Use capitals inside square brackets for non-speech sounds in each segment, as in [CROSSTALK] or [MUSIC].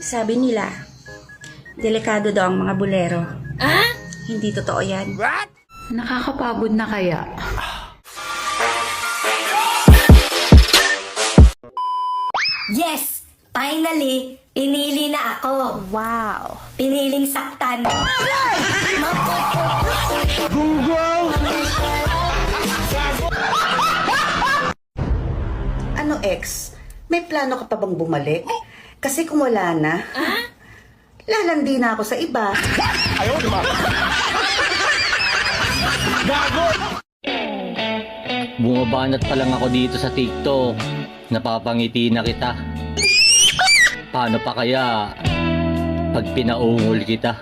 Sabi nila, delikado daw ang mga bolero. Ah? Hindi totoo yan. Nakakapagod na kaya? Yes! Finally, pinili na ako. Wow! Piniling saktan. Ano ex? May plano ka pa bang bumalik? Kasi kung wala na, lalandi na ako sa iba. [LAUGHS] Bumabanat pa lang ako dito sa TikTok. Napapangiti na kita. Paano pa kaya pag pinaungol kita?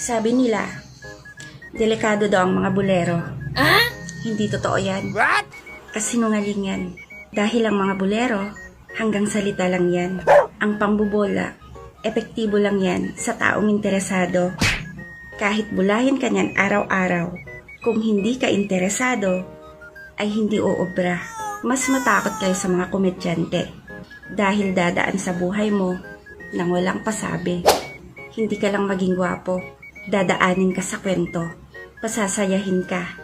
Sabi nila, delikado daw ang mga bolero. Ah? Hindi totoo yan. What? Kasinungaling yan. Dahil ang mga bolero, hanggang salita lang yan. Ang pambubola, epektibo lang yan sa taong interesado. Kahit bulahin ka niyan araw-araw, kung hindi ka interesado, ay hindi uobra. Mas matakot kayo sa mga komedyante. Dahil dadaan sa buhay mo nang walang pasabi. Hindi ka lang maging gwapo. Dadaanin ka sa kwento. Pasasayahin ka.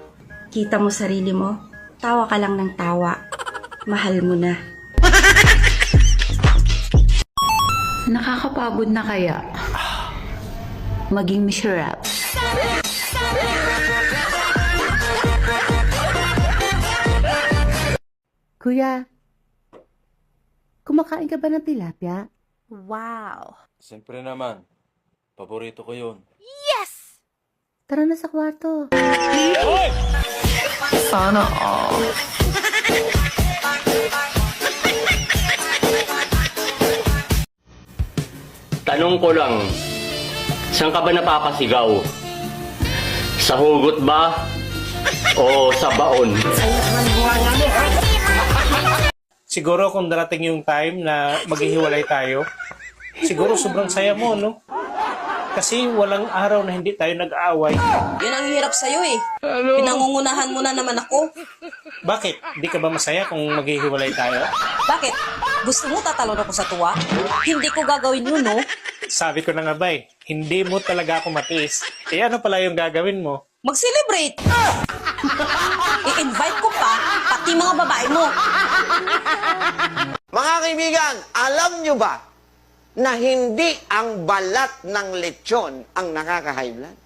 Kita mo sarili mo, tawa ka lang ng tawa. Mahal mo na. [LAUGHS] Nakakapagod na kaya? Maging miserable. Kuya, kumakain ka ba ng tilapia? Wow! Siyempre naman. Paborito ko yun. Tara na sa kwarto. Tanong ko lang, saan ka ba napapasigaw? Sa hugot ba? O sa baon? Siguro kung darating yung time na maghihiwalay tayo, siguro sobrang saya mo, no? Kasi walang araw na hindi tayo nag-aaway. Yun ang hirap sa'yo eh. Pinangungunahan mo na naman ako. Bakit? Di ka ba masaya kung maghihiwalay tayo? Bakit? Gusto mo tatalon ako sa tuwa? Hindi ko gagawin yun, no? Sabi ko na nga ba eh, hindi mo talaga ako matiis. Eh ano pala yung gagawin mo? Mag-celebrate! I-invite ko pa, pati mga babae mo. Mga kaibigan, alam nyo ba na hindi ang balat ng lechon ang nakaka-high blood?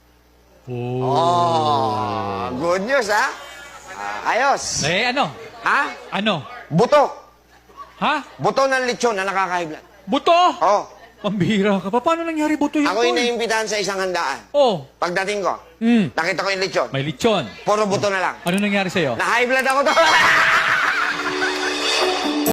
Oh, good news ha? Ah, ayos. Eh, ano? Ha? Ano? Buto. Ha? Buto ng lechon na nakaka-high blood. Buto? Oh, Pambira ka pa. Paano nangyari buto yun? ako yung naimbitahan sa isang handaan. Oh, Pagdating ko, Hmm. nakita ko yung lechon. may lechon. Puro buto na lang. Ano nangyari sa'yo? Na-high blood ako to. [LAUGHS]